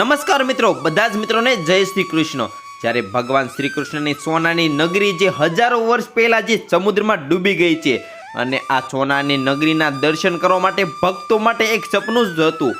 નમસ્કાર મિત્રો, બધા જ મિત્રોને જય શ્રી કૃષ્ણ. જ્યારે ભગવાન શ્રી કૃષ્ણની સોનાની નગરી જે હજારો વર્ષ પહેલાં જે સમુદ્રમાં ડૂબી ગઈ છે અને આ સોનાની નગરીના દર્શન કરવા માટે ભક્તો માટે એક સપનું જ હતું.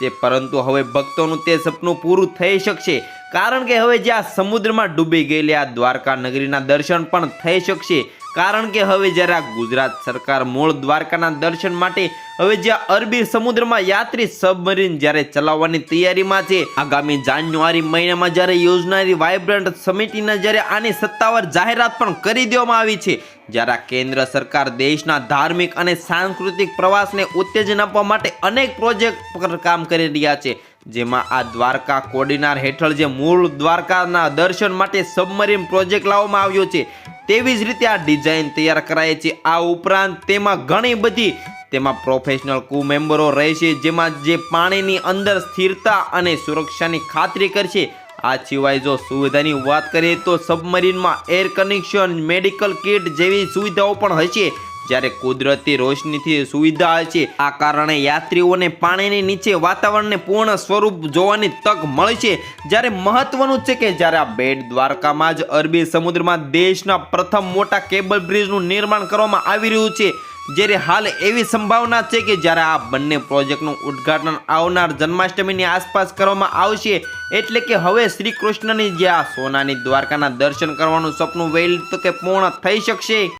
જે પરંતુ હવે ભક્તોનું તે સપનું પૂરું થઈ શકશે. કારણ કે હવે જે આ સમુદ્રમાં ડૂબી ગયેલી આ દ્વારકા નગરીના દર્શન પણ થઈ શકશે. કારણ કે હવે જ્યારે આ ગુજરાત સરકાર મૂળ દ્વારકાના દર્શન માટે હવે જ્યાં અરબી સમુદ્રમાં યાત્રી સબમરીન જ્યારે ચલાવવાની તૈયારીમાં છે, આગામી જાન્યુઆરી મહિનામાં જ્યારે યોજનારી વાઇબ્રન્ટ સમિટિના જ્યારે આની સત્તાવાર જાહેરાત પણ કરી દેવામાં આવી છે, જ્યારે કેન્દ્ર સરકાર દેશના ધાર્મિક અને સાંસ્કૃતિક પ્રવાસને ઉત્તેજન આપવા માટે અનેક પ્રોજેક્ટ પર કામ કરી રહ્યા છે. જેમાં આ દ્વારકા કોર્ડિનાર હેઠળ જે મૂળ દ્વારકાના દર્શન માટે સબમરીન પ્રોજેક્ટ લાવવામાં આવ્યો છે, તેવી જ રીતે આ ડિઝાઇન તૈયાર કરાય છે. આ ઉપરાંત તેમાં ઘણી બધી તેમાં પ્રોફેશનલ કુ મેમ્બરો રહેશે, જેમાં જે પાણીની અંદર સ્થિરતા અને સુરક્ષાની ખાતરી કરશે. આ સિવાય જો સુવિધાની વાત કરીએ તો સબમરીનમાં એર કનેક્શન મેડિકલ કિટ જેવી સુવિધાઓ પણ હશે. જ્યારે કુદરતી રોશનીથી સુવિધા છે, આ કારણે યાત્રીઓને પાણીની નીચે વાતાવરણને પૂર્ણ સ્વરૂપ જોવાની તક મળશે જ્યારે મહત્વનું છે કે જ્યારે આ બેટ દ્વારકામાં જ અરબી સમુદ્રમાં દેશના પ્રથમ મોટા કેબલ બ્રિજનું નિર્માણ કરવામાં આવી રહ્યું છે, જ્યારે હાલ એવી સંભાવના છે કે જ્યારે આ બંને પ્રોજેક્ટનું ઉદ્ઘાટન આવનાર જન્માષ્ટમીની આસપાસ કરવામાં આવશે, એટલે કે હવે શ્રી કૃષ્ણની જે આ સોનાની દ્વારકાના દર્શન કરવાનું સપનું વહેલું તો કે પૂર્ણ થઈ શકશે?